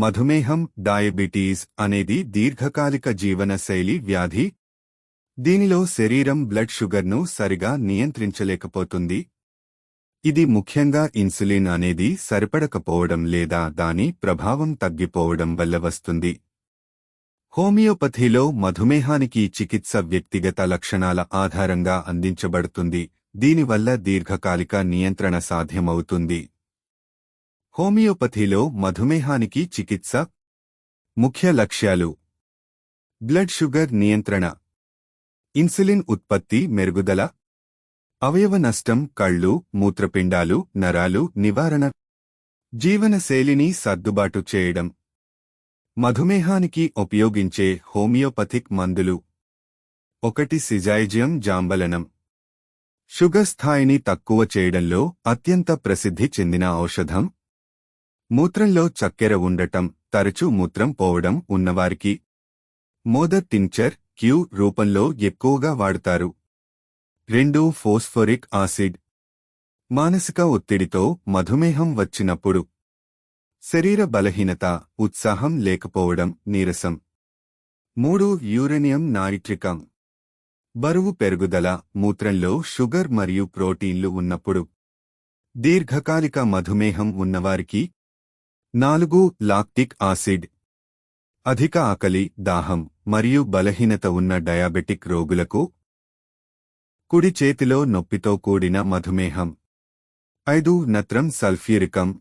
మధుమేహం డయాబెటీస్ అనేది దీర్ఘకాలిక జీవనశైలి వ్యాధి. దీనిలో శరీరం బ్లడ్ షుగర్ను సరిగా నియంత్రించలేకపోతుంది. ఇది ముఖ్యంగా ఇన్సులిన్ అనేది సరిపడకపోవడం లేదా దాని ప్రభావం తగ్గిపోవడం వల్ల వస్తుంది. హోమియోపథీలో మధుమేహానికి చికిత్స వ్యక్తిగత లక్షణాల ఆధారంగా అందించబడుతుంది. దీనివల్ల దీర్ఘకాలిక నియంత్రణ సాధ్యమవుతుంది. హోమియోపథీలో మధుమేహానికి చికిత్స. ముఖ్య లక్ష్యాలు. బ్లడ్ షుగర్ నియంత్రణ. ఇన్సులిన్ ఉత్పత్తి మెరుగుదల. అవయవ నష్టం కళ్ళు మూత్రపిండాలు నరాలు నివారణ. జీవనశైలిని సర్దుబాటు చేయడం. మధుమేహానికి ఉపయోగించే హోమియోపథిక్ మందులు. ఒకటి సిజాయిజియం జాంబలనం. షుగర్ స్థాయిని తక్కువ చేయడంలో అత్యంత ప్రసిద్ధి చెందిన ఔషధం. మూత్రంలో చక్కెర ఉండటం తరచూ మూత్రం పోవడం ఉన్నవారికి. మోదర్ టించర్ క్యూ రూపంలో ఎక్కువగా వాడుతారు. రెండు ఫోస్ఫోరిక్ ఆసిడ్. మానసిక ఒత్తిడితో మధుమేహం వచ్చినప్పుడు. శరీర బలహీనత ఉత్సాహం లేకపోవడం నీరసం. మూడు యూరేనియం నాయిట్రికం బరువు పెరుగుదల మూత్రంలో షుగర్ మరియు ప్రోటీన్లు ఉన్నప్పుడు. దీర్ఘకాలిక మధుమేహం ఉన్నవారికి నాలుగు లాక్టిక్ ఆసిడ్. అధిక ఆకలి దాహం మరియు బలహీనత ఉన్న డయాబెటిక్ రోగులకు కుడి చేతిలో నొప్పితో కూడిన మధుమేహం. ఐదు నత్రం సల్ఫ్యూరికం.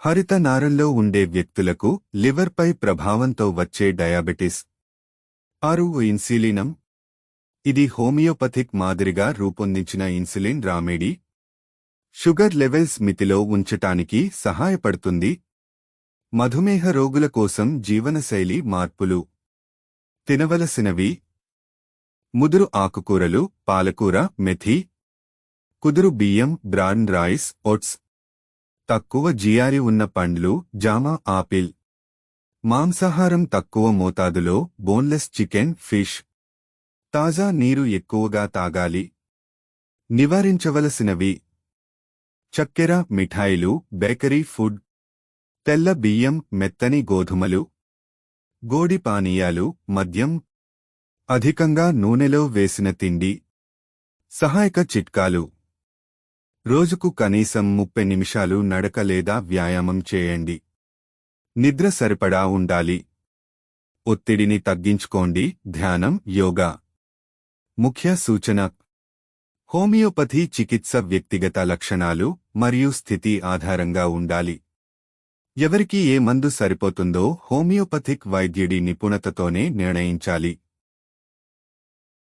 హరిత నారంలో ఉండే వ్యక్తులకు లివర్పై ప్రభావంతో వచ్చే డయాబెటిస్. ఆరు ఇన్సులినం. ఇది హోమియోపథిక్ మాదిరిగా రూపొందించిన ఇన్సులిన్ రామెడి. షుగర్ లెవెల్స్ మితిలో ఉంచటానికి సహాయపడుతుంది. మధుమేహ రోగుల కోసం జీవనశైలి మార్పులు. తినవలసినవి. ముదురు ఆకుకూరలు పాలకూర మెథి. కుదురు బియ్యం బ్రాన్ రైస్ ఓట్స్. తక్కువ జియారి ఉన్న పండ్లు జామ ఆపిల్. మాంసాహారం తక్కువ మోతాదులో బోన్లెస్ చికెన్ ఫిష్. తాజా నీరు ఎక్కువగా తాగాలి. నివారించవలసినవి. చక్కెర మిఠాయిలు బేకరీ ఫుడ్. తెల్ల బియ్యం మెత్తని గోధుమలు గోడి పానీయాలు మద్యం అధికంగా నూనెలో వేసిన తిండి సహాయక చిట్కాలు. రోజుకు కనీసం ముప్పై నిమిషాలు నడక లేదా వ్యాయామం చేయండి. నిద్ర సరిపడా ఉండాలి. ఒత్తిడిని తగ్గించుకోండి. ధ్యానం యోగా. ముఖ్య సూచన. హోమియోపథీ చికిత్స వ్యక్తిగత లక్షణాలు మరియు స్థితి ఆధారంగా ఉండాలి. ఎవరికి ఏ మందు సరిపోతుందో హోమియోపథిక్ వైద్యుడి నిపుణతతోనే నిర్ణయించాలి.